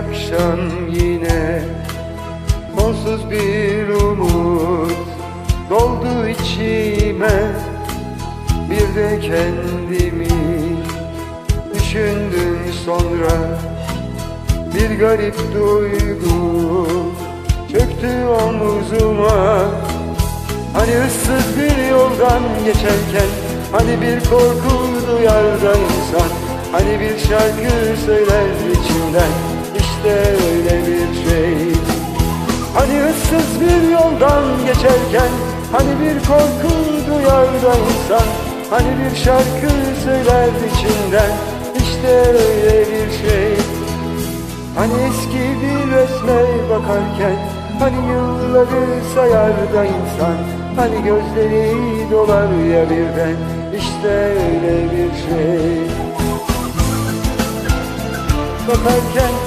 akşam yine. Sonsuz bir umut doldu içime. Bir de kendimi düşündüm sonra. Bir garip duygu çöktü omuzuma. Hani ıssız bir yoldan geçerken Hani bir korku duyar da insan. Hani bir şarkı söyler içimden. İşte öyle bir şey. Hani ıssız bir yoldan geçerken Hani bir korku duyar da insan Hani bir şarkı söyler içinden İşte öyle bir şey. Hani eski bir resme bakarken Hani yılları sayar da insan Hani gözleri dolar ya birden İşte öyle bir şey. Bakarken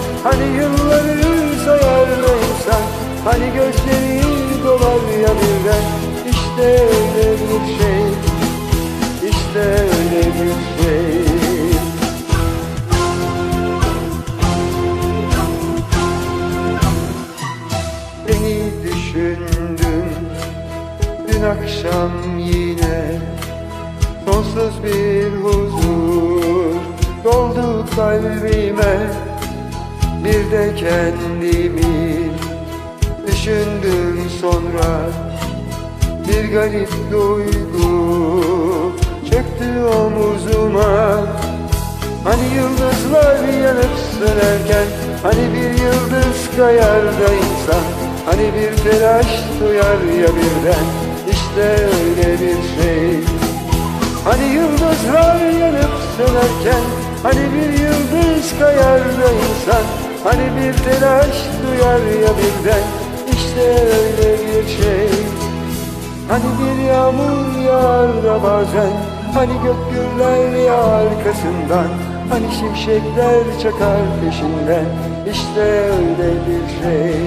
bir şey. İşte öyle bir şey. Beni düşündün. Dün akşam yine Sonsuz bir huzur doldu kalbime. Bir de kendimi düşündüm sonra garip duygu çöktü omuzuma. Hani yıldızlar yanıp sönerken Hani bir yıldız kayar da insan Hani bir telaş duyar ya birden. İşte öyle bir şey. Hani yıldızlar yanıp sönerken Hani bir yıldız kayar da insan Hani bir telaş duyar ya birden. İşte öyle bir şey Hani bir yağmur yağar da bazen Hani gök gürler ya arkasından Hani şimşekler çakar peşinden İşte öyle bir şey.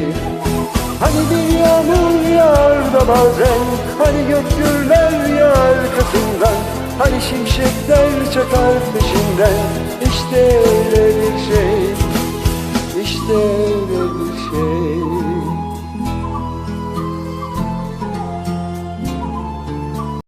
Hani bir yağmur yağar da bazen Hani gök gürler ya arkasından Hani şimşekler çakar peşinden